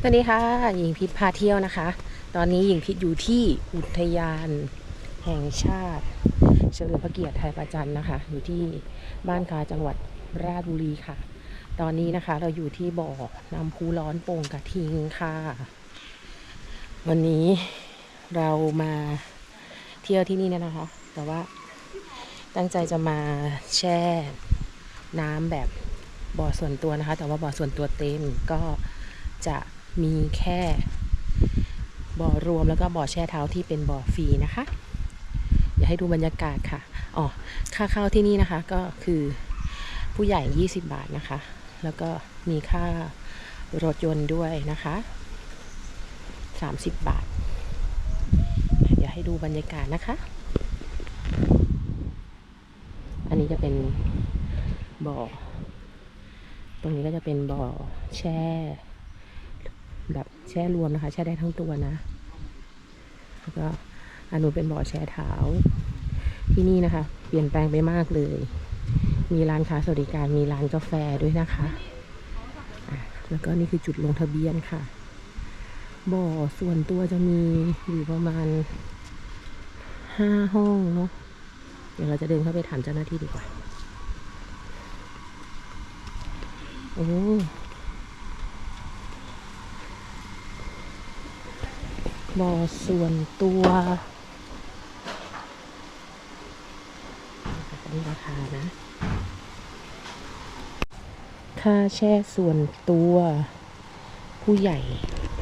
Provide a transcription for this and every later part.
สวัสดีค่ะ หญิงพิษพาเที่ยวนะคะ ตอนนี้หญิงพิษอยู่ที่อุทยานแห่งชาติ เฉลิมพระเกียรติไทยประจันนะคะ อยู่ที่บ้านคาจังหวัดราชบุรีค่ะ ตอนนี้นะคะเราอยู่ที่บ่อน้ำพุร้อนโป่งกระทิงค่ะ วันนี้เรามาเที่ยวที่นี่เนี่ยนะคะ แต่ว่าตั้งใจจะมาแช่น้ำแบบบ่อส่วนตัวนะคะ แต่ว่าบ่อส่วนตัวเต็มก็จะ มีแค่บ่อรวมแล้วก็บ่อแช่เท้าที่เป็นบ่อฟรีนะคะ อยากให้ดูบรรยากาศค่ะอ๋อค่าเข้าที่นี่นะคะก็คือผู้ใหญ่ 20 บาทนะคะ แล้วก็มีค่ารถยนต์ด้วยนะคะ 30 บาท เดี๋ยวให้ดูบรรยากาศนะคะ อันนี้จะเป็นบ่อ ตรงนี้ก็จะเป็นบ่อแช่ แบบแช่รวมนะคะ แช่ได้ทั้งตัวนะ แล้วก็อันนู้นเป็นบ่อแช่เท้า ที่นี่นะคะ เปลี่ยนแปลงไปมากเลย มีร้านค้าสวัสดิการมีร้านกาแฟด้วยนะคะะแล้วก็นี่คือจุดลงทะเบียนค่ะ บ่อส่วนตัวจะมีอยู่ประมาณห้าห้องเนาะเดี๋ยวเราจะเดินเข้าไปถามเจ้าหน้าที่ดีกว่า โอ้ บ่อส่วนตัวนนี้ราคานะ ค่าแช่ส่วนตัว ผู้ใหญ่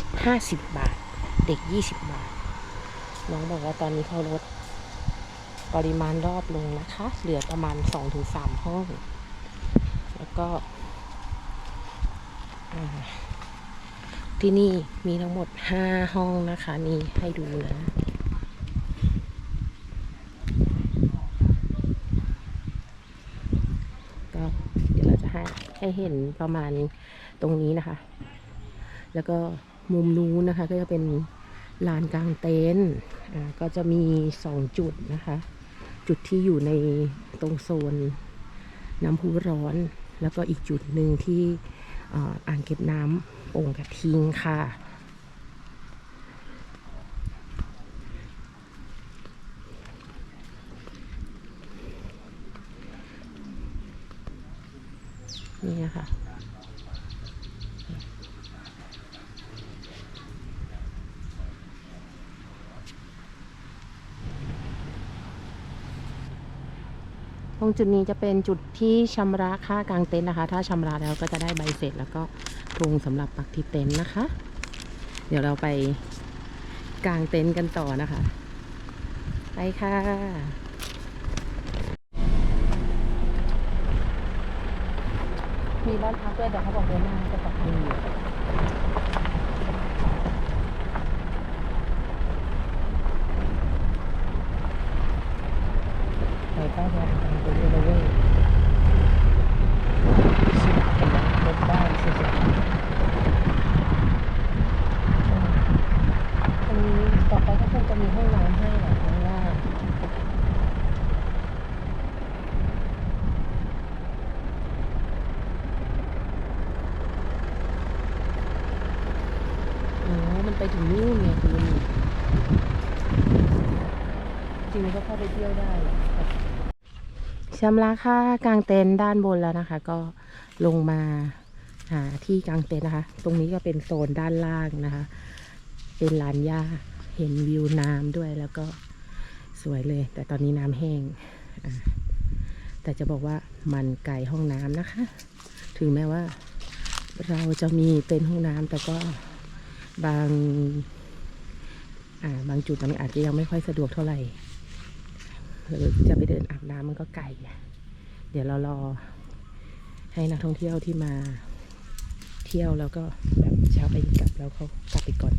50 บาท เด็ก 20 บาท น้องบอกว่าตอนนี้เขาลดปริมาณรอบลงนะคะ เหลือประมาณ 2-3 ห้อง แล้วก็ ที่นี่มีทั้งหมด 5 ห้องนะคะ นี่ให้ดูนะ ก็เดี๋ยวเราจะให้ให้เห็นประมาณตรงนี้นะคะ แล้วก็มุมนู้นนะคะ ก็จะเป็นลานกลางเต็นท์ก็จะมีสองจุดนะคะ จุดที่อยู่ในตรงโซนน้ำพุร้อน แล้วก็อีกจุดหนึ่งที่ อ่างเก็บน้ำโอ่งกระทิงค่ะนี่ค่ะ ตรงจุดนี้จะเป็นจุดที่ชำระค่ากางเต็นท์นะคะ ถ้าชำระแล้วก็จะได้ใบเสร็จแล้วก็ทุงสำหรับปักที่เต็นท์นะคะ เดี๋ยวเราไปกางเต็นท์กันต่อนะคะ ไปค่ะมีบ้านพักด้วยแต่เขาบอกเดินหน้าจะปักมีไปใต้สะพานไปเรื่อยๆเว้ยสุดเห็นไหมรถบ้านสุดๆตรงนี้ต่อไปก็คงจะมีห้องน้ำให้แหละเพราะว่า อ๋อ มันไปถึงนู่นไงคุณจริงๆก็เข้า ไปเที่ยวได้แหละชำระค่ากางเต็นท์ด้านบนแล้วนะคะ ก็ลงมาหาที่กางเต็นท์นะคะ ตรงนี้ก็เป็นโซนด้านล่างนะคะ เป็นลานหญ้าเห็นวิวน้ำด้วยแล้วก็สวยเลย แต่ตอนนี้น้ำแห้งแต่จะบอกว่ามันไกลห้องน้ำนะคะ ถึงแม้ว่าเราจะมีเต็นท์ห้องน้ำแต่ก็บาง บางจุดมันอาจจะยังไม่ค่อยสะดวกเท่าไหร่ จะไปเดินอาบน้ำมันก็ไกลเดี๋ยวเรารอ ให้นักท่องเที่ยวที่มา เที่ยวแล้วก็แบบเช้าไปกลับแล้วเขากลับไปก่อน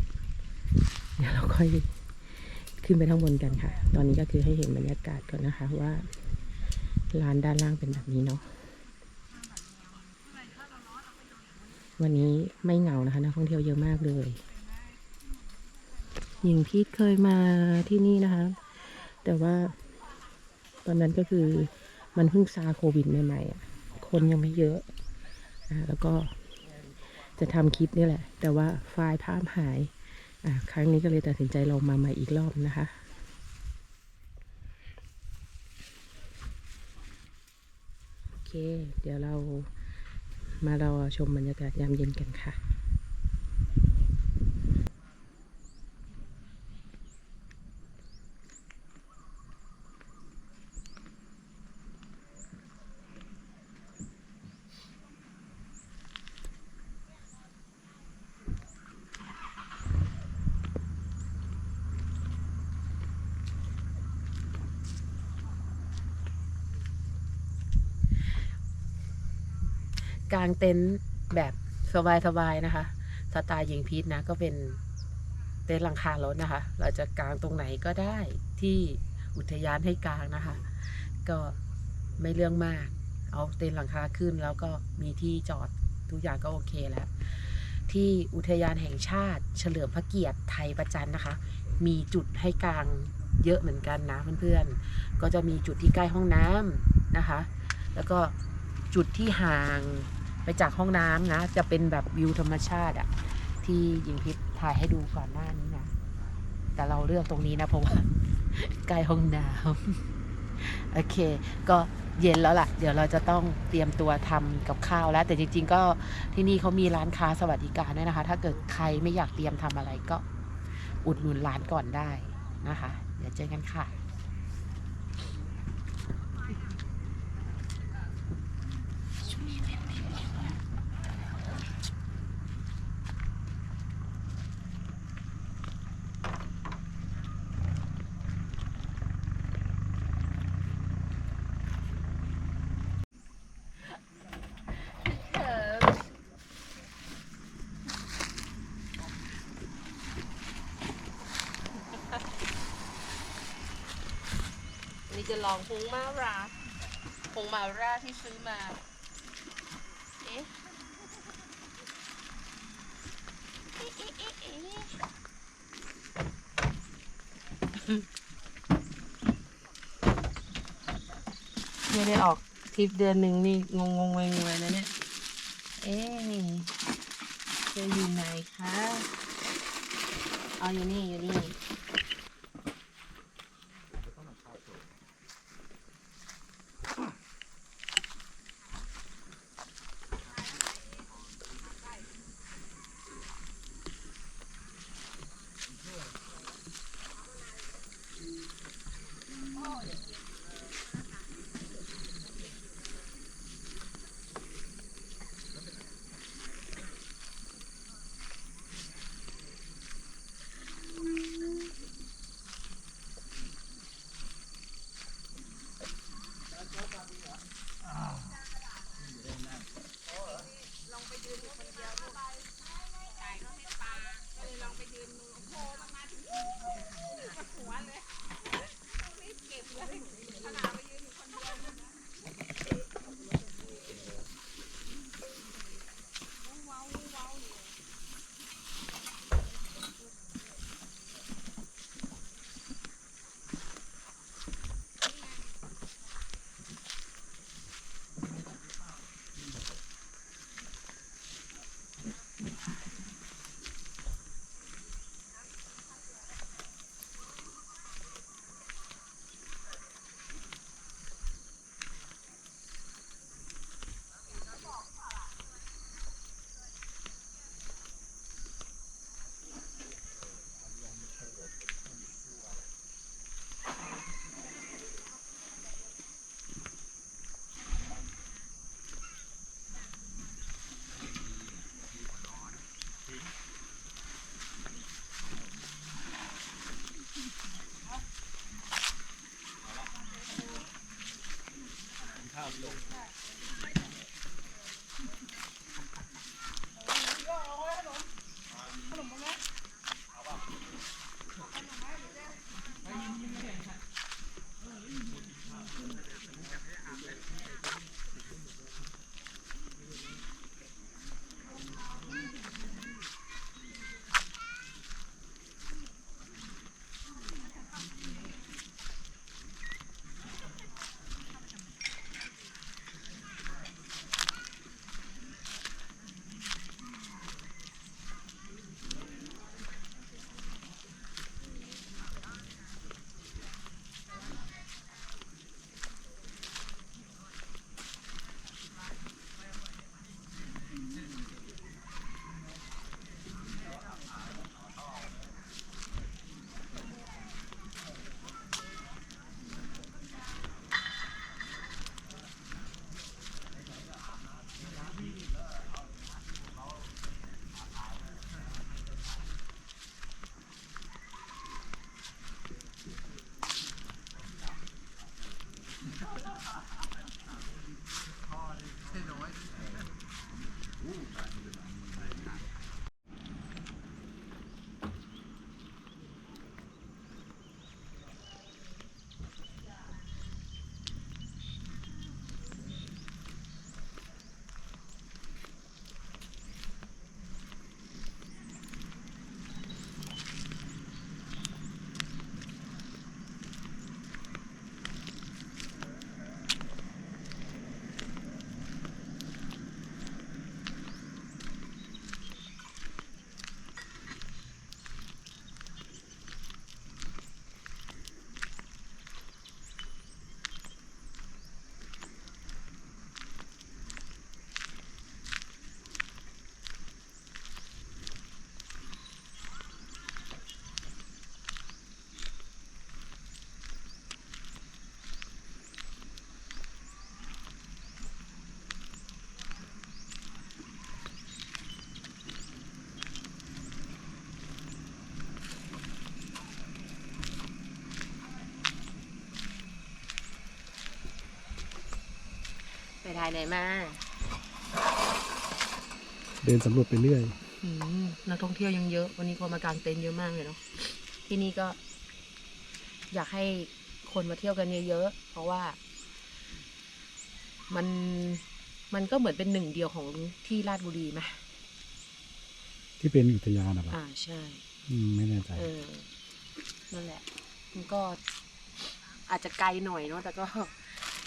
เดี๋ยวเราค่อยขึ้นไปข้างบนกันค่ะ ตอนนี้ก็คือให้เห็นบรรยากาศก่อนนะคะว่าลานด้านล่างเป็นแบบนี้เนาะ วันนี้ไม่เหงานะคะนักท่องเที่ยวเยอะมากเลย หญิงพีทเคยมาที่นี่นะคะ แต่ว่า ตอนนั้นก็คือมันเพิ่งซาโควิดใหม่ๆคนยังไม่เยอะอ่าแล้วก็จะทำคลิปนี่แหละ แต่ว่าไฟล์ภาพหายอะครั้งนี้ก็เลยตัดสินใจลองมาใหม่อีกรอบนะคะโอเค เดี๋ยวเรามารอชมบรรยากาศยามเย็นกันค่ะ กาง เต็นท์แบบสบายๆนะคะสไตล์หญิงพีทนะก็เป็นเต็นท์หลังคารถนะคะ เราจะกางตรงไหนก็ได้ที่อุทยานให้กางนะคะ ก็ไม่เรื่องมาก เอาเต็นท์หลังคาขึ้นแล้วก็มีที่จอดทุกอย่างก็โอเคแล้ว ที่อุทยานแห่งชาติ เฉลิมพระเกียรติไทยประจันนะคะ มีจุดให้กางเยอะเหมือนกันนะเพื่อนๆ ก็จะมีจุดที่ใกล้ห้องน้ำนะคะ แล้วก็จุดที่ห่าง ไปจากห้องน้ำนะ จะเป็นแบบวิวธรรมชาติอะที่ยิงพิษถ่ายให้ดูก่อนหน้านี้นะ แต่เราเลือกตรงนี้นะเพราะว่าใกล้ห้องน้ำโอเค ก็เย็นแล้วล่ะ เดี๋ยวเราจะต้องเตรียมตัวทำกับข้าวแล้ว แต่จริง ๆ ก็ที่นี่เขามีร้านค้าสวัสดิการด้วยนะคะ ถ้าเกิดใครไม่อยากเตรียมทำอะไรก็อุดหนุนร้านก่อนได้นะคะ เดี๋ยวเจอกันค่ะ นี่ จะลองพงมาราพงมาราที่ซื้อมา เอ๊ะเอ๊ะเอ๊ะเอ๊ะเอ๊ะไม่ได้ออกทริปเดือนหนึ่งนี่งงงงงเลยนะเนี่ย เอ๊ะจะอยู่ไหนคะ เอาอยู่นี่อยู่นี่ ถ่ายไหนมาเดินสำรวจไปเรื่อยอืมนักท่องเที่ยวยังเยอะ วันนี้คนมากางเต็นท์เยอะมากเลยเนาะที่นี่ก็ อยากให้คนมาเที่ยวกันเยอะๆเพราะว่า มันมันก็เหมือนเป็นหนึ่งเดียวของที่ราชบุรีไหมที่เป็นอุทยานอะเหรออ่าใช่ อืมไม่แน่ใจเออนั่นแหละ มันก็อาจจะไกลหน่อยเนาะแต่ก็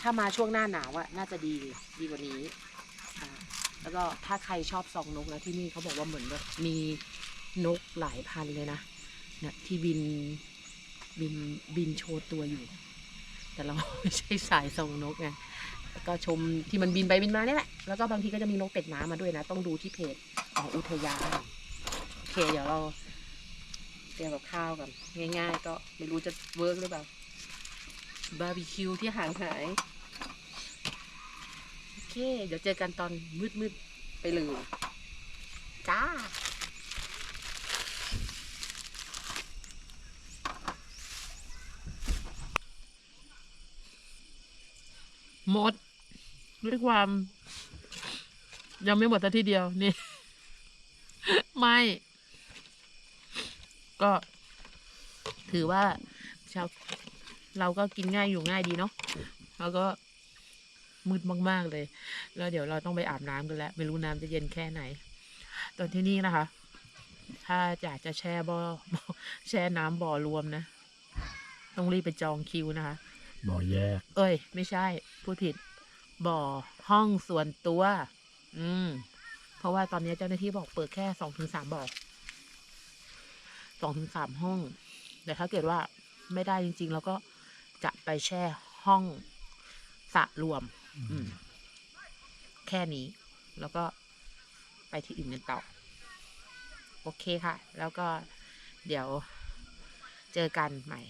ถ้ามาช่วงหน้าหนาวอะน่าจะดีดีกว่านี้ แล้วก็ถ้าใครชอบส่องนกนะที่นี่เขาบอกว่าเหมือนแบบมีนกหลายพันเลยนะเนี่ยที่บินบินบินโชว์ตัวอยู่ แต่เราไม่ใช่สายส่องนกไงก็ชมที่มันบินไปบินมาเนี่ยแหละ แล้วก็บางทีก็จะมีนกเป็ดน้ำมาด้วยนะ ต้องดูที่เพจของอุทยานโอเคเดี๋ยวเราเตรียมกับข้าวกัน ง่าย ๆ ก็ไม่รู้จะเวิร์กหรือเปล่าบาร์บีคิวที่ห่างหาย เค เดี๋ยวเจอกันตอนมืดๆ ไปเลย จ้าหมดด้วยความ ยังไม่หมดแต่ทีเดียวนี่ ไม่ ก็ ถือว่าชาวเราก็กินง่ายอยู่ง่ายดีเนาะแล้วก็ มืดมากๆเลย แล้วเดี๋ยวเราต้องไปอาบน้ำกันแล้วไม่รู้น้ำจะเย็นแค่ไหน ตอนที่นี่นะคะ ถ้าอยากจะแช่บ่อแช่น้ำบ่อรวมนะ ต้องรีบไปจองคิวนะคะ บ่อแยก เอ้ย ไม่ใช่พูดผิด บ่อห้องส่วนตัว อืม เพราะว่าตอนนี้เจ้าหน้าที่บอกเปิดแค่สองถึงสามบ่อสองถึงสามห้อง แต่ถ้าเกิดว่าไม่ได้จริง ๆ แล้วก็จะไปแช่ห้องสระรวมอืม แค่นี้ แล้วก็ไปที่อื่นกันต่อ โอเคค่ะ แล้วก็เดี๋ยวเจอกันใหม่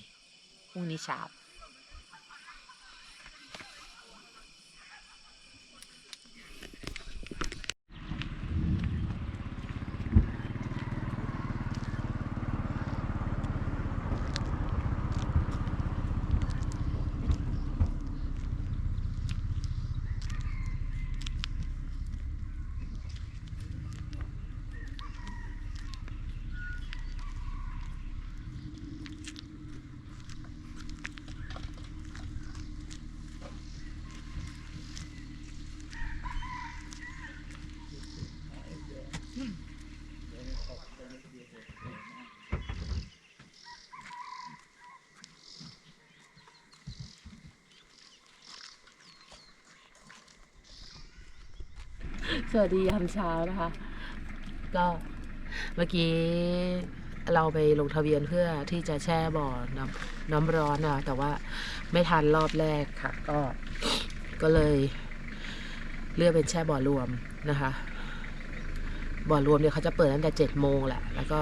พรุ่งนี้เช้า สวัสดียามเช้านะคะ ก็เมื่อกี้เราไปลงทะเบียนเพื่อที่จะแช่บ่อน้ำน้ำร้อนนะแต่ว่าไม่ทันรอบแรกค่ะ ก็ก็เลยเลือกเป็นแช่บ่อรวมนะคะ บ่อรวมเนี่ยเขาจะเปิดตั้งแต่เจ็ดโมงแหละ แล้วก็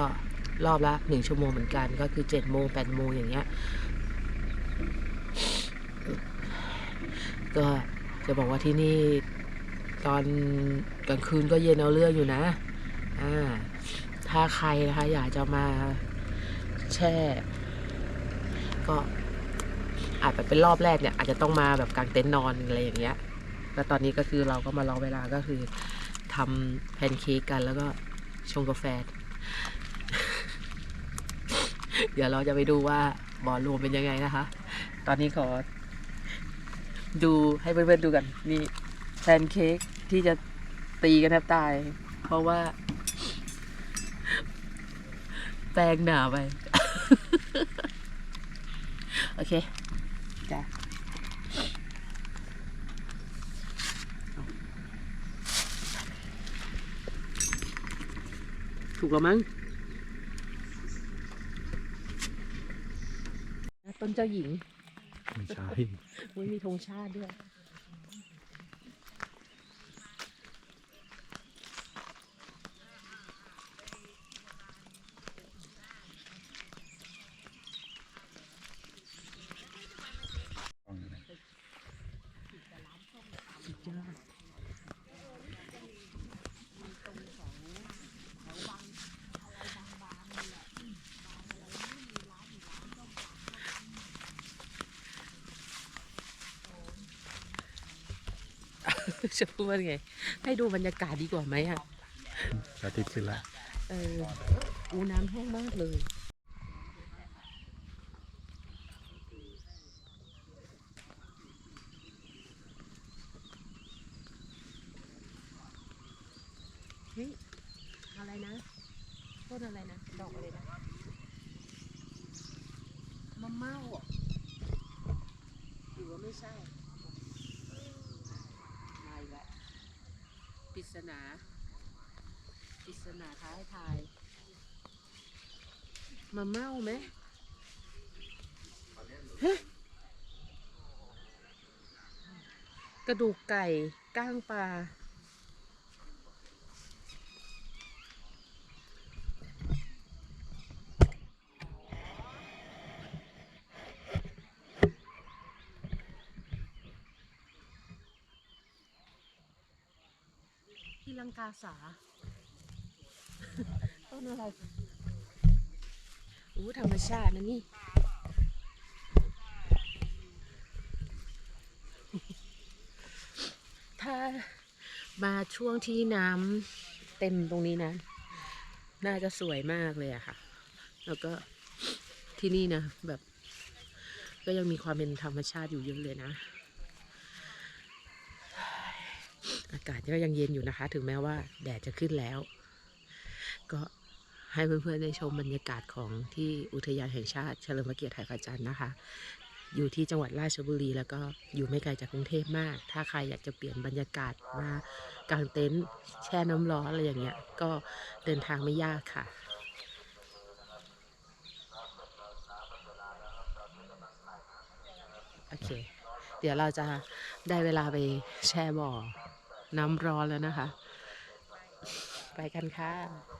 รอบละหนึ่งชั่วโมงเหมือนกัน ก็คือเจ็ดโมงแปดโมงอย่างเงี้ย ก็จะบอกว่าที่นี่ ตอนกลางคืนก็เย็นเอาเรื่องอยู่นะอ่าถ้าใครนะคะอยากจะมาแช่ ก็อาจจะเป็นรอบแรกเนี่ย อาจจะต้องมาแบบกางเต็นท์นอนอะไรอย่างเงี้ยแล้วตอนนี้ก็คือเราก็มารอเวลาก็คือทำแพนเค้กกันแล้วก็ชงกาแฟ เดี๋ยวเราจะไปดูว่าบ่อรวมเป็นยังไงนะคะ ตอนนี้ขอดูให้เพื่อนๆดูกันนี่ แพนเค้กที่จะตีกันแทบตาย เพราะว่า แป้งหนาไป โอเค จ้ะถูกแล้วมั้งต้นเจ้าหญิง ไม่ใช่อุ้ยมีธงชาติด้วย จะพูดว่าไง ให้ดูบรรยากาศดีกว่าไหมอะพระอาทิตย์ขึ้นแล้วเอออูน้ำแห้งมากเลย เฮ้ย อะไรนะต้นอะไรนะ ดอกอะไรนะมะเม่าเหรอะหรือว่าไม่ใช่มาอีกแล้วปริศนา ป ริศนาท้ายทาย มาเมาไหมฮะกระดูกไก่ก้างปลาที่ลังกาสา ต้นอะไรอู้ธรรมชาตินะนี่ถ้ามาช่วงที่น้ำเต็มตรงนี้นะ น่าจะสวยมากเลยอะค่ะ แล้วก็ที่นี่นะแบบ ก็ยังมีความเป็นธรรมชาติอยู่เยอะเลยนะ อากาศก็ยังเย็นอยู่นะคะ ถึงแม้ว่าแดดจะขึ้นแล้ว ก็ให้เพื่อนๆได้ชมบรรยากาศของที่อุทยานแห่งชาติเฉลิมพระเกียรติไทยพระจันนะคะ อยู่ที่จังหวัดราชบุรี แล้วก็อยู่ไม่ไกลจากกรุงเทพมาก ถ้าใครอยากจะเปลี่ยนบรรยากาศมากางเต็นท์แช่น้ำร้อนอะไรอย่างเงี้ย ก็เดินทางไม่ยากค่ะโอเค เดี๋ยวเราจะได้เวลาไปแช่บ่อน้ำร้อนแล้วนะคะ ไปกันค่ะ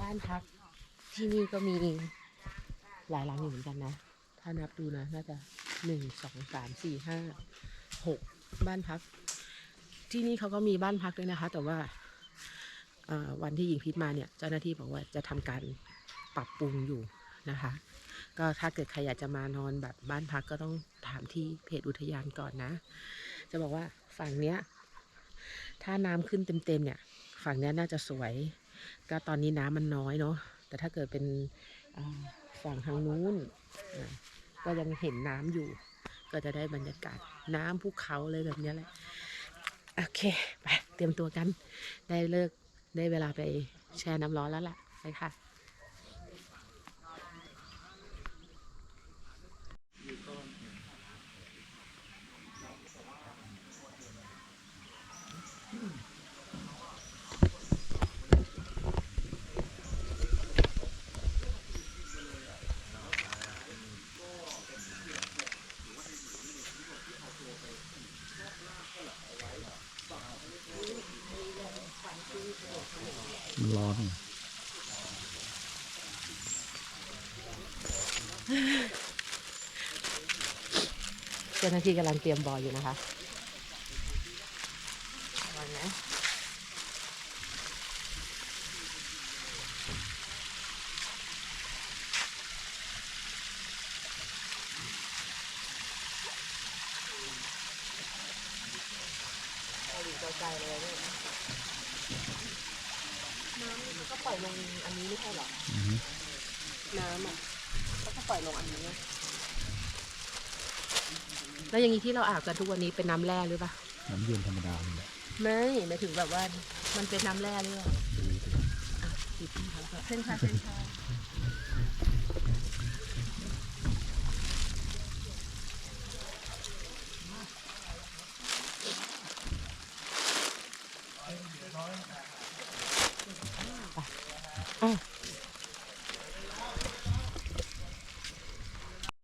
บ้านพักที่นี่ก็มีหลายหลังอยู่เหมือนกันนะ ถ้านับดูนะ น่าจะหนึ่งสองสามสี่ห้าหกบ้านพัก ที่นี่เขาก็มีบ้านพักด้วยนะคะ แต่ว่าวันที่หญิงพิษมาเนี่ย เจ้าหน้าที่บอกว่าจะทำการปรับปรุงอยู่นะคะ ก็ถ้าเกิดใครอยากจะมานอนแบบบ้านพักก็ต้องถามที่เพจอุทยานก่อนนะ จะบอกว่าฝั่งเนี้ย ถ้าน้ำขึ้นเต็มๆเนี่ย ฝั่งเนี้ยน่าจะสวย ก็ตอนนี้น้ำมันน้อยเนาะแต่ถ้าเกิดเป็นฝั่งทางนู้นก็ยังเห็นน้ำอยู่ ก็จะได้บรรยากาศน้ำภูเขาเลยแบบนี้แหละโอเคไปเตรียมตัวกัน ได้เลิกได้เวลาไปแช่น้ำร้อนแล้วล่ะไปค่ะ มันร้อนเจ้าหน้าที่กำลังเตรียมบอยอยู่นะคะ เราอาบกันทุกวันนี้เป็นน้ำแร่หรือเปล่า น้ำเย็นธรรมดาเลยแหละไม่หมายถึงแบบว่า มันเป็นน้ำแร่หรือเปล่าอะดีพี่เขาก็เส้นค่ะเส้นค่ะ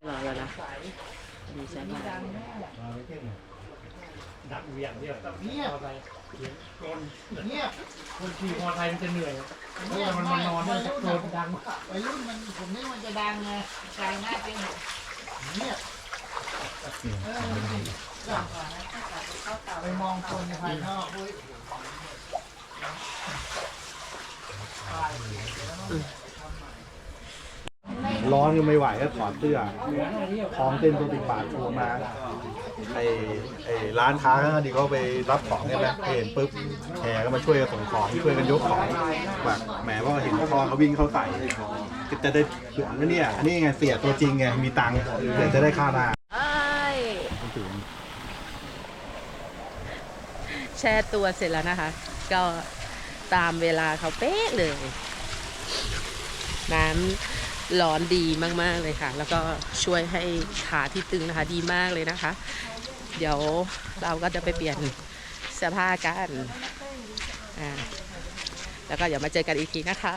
รอแล้วนะดีใจมาก ดักเหวี่ยงเนี่ยเงียบอะไรคนเงียบคนขี่มอเตอร์ไซค์มันจะเหนื่อยเพราะว่ามันมานอนมันจะโดนดังวัยรุ่นมันผมนี่มันจะดังไงไกลมากจริงเงียบเออไปมองคนภายนอกเว้ยร้อนก็ไม่ไหวก็ถอดเสื้อท้องเต้นตัวติดปากโทรมา ไอ้ไอ้ร้านค้าก็ดีก็ไปรับของเนี่ยแหละเห็นปุ๊บแขกก็มาช่วยกันส่งของช่วยกันยกของแบบแหมว่าเห็นพ่อเขาวิ่งเข้าใส่ก็จะได้เผื่อแล้วเนี่ยอันนี้ไงเสียตัวจริงไงมีตังค์เดี๋ยวจะได้ค่าหน้าเอ้ยแช่ตัวเสร็จแล้วนะคะ ก็ตามเวลาเขาเป๊ะเลย น้ำ ร้อนดีมากๆเลยค่ะ แล้วก็ช่วยให้ขาที่ตึงนะคะดีมากเลยนะคะ เดี๋ยวเราก็จะไปเปลี่ยนเสื้อผ้ากันอ่าแล้วก็เดี๋ยวมาเจอกันอีกทีนะคะ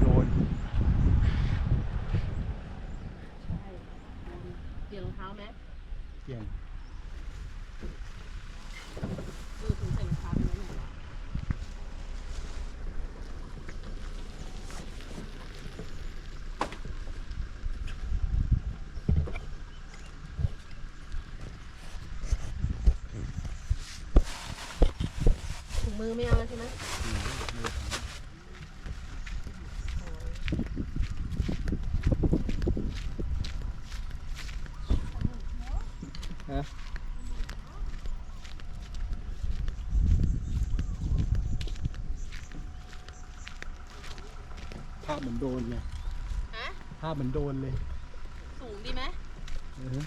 โดน เปลี่ยนรองเท้าไหม เกี่ยง คือถึงใส่รองเท้าไปแล้วเนี่ยถุงมือไม่เอาแล้วใช่ไหม ภาพเหมือนโดนไงฮะภาพเหมือนโดนเลย สูงดีไหมอือ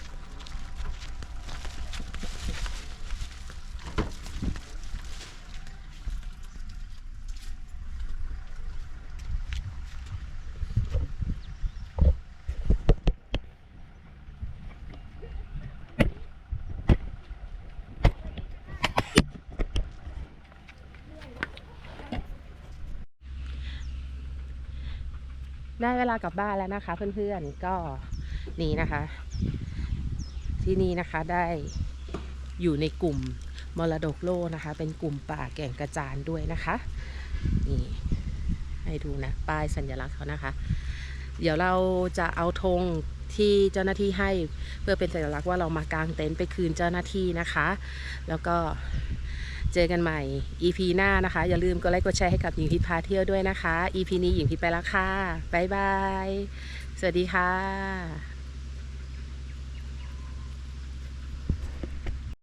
ได้เวลากลับบ้านแล้วนะคะ เพื่อนๆก็นี่นะคะ ที่นี่นะคะได้อยู่ในกลุ่มมรดกโลกนะคะ เป็นกลุ่มป่าแก่งกระจานด้วยนะคะนี่ให้ดูนะป้ายสัญลักษณ์เขานะคะ เดี๋ยวเราจะเอาธงที่เจ้าหน้าที่ให้เพื่อเป็นสัญลักษณ์ว่าเรามากางเต็นท์ไปคืนเจ้าหน้าที่นะคะ แล้วก็ จอกันใหม่ EP หน้านะคะ อย่าลืมกดไลค์กดแชร์ให้กับหญิงพิพาเที่ยวด้วยนะคะ EP นี้หญิงพิพไปแล้วค่ะบ๊ายบาย สวัสดีค่ะ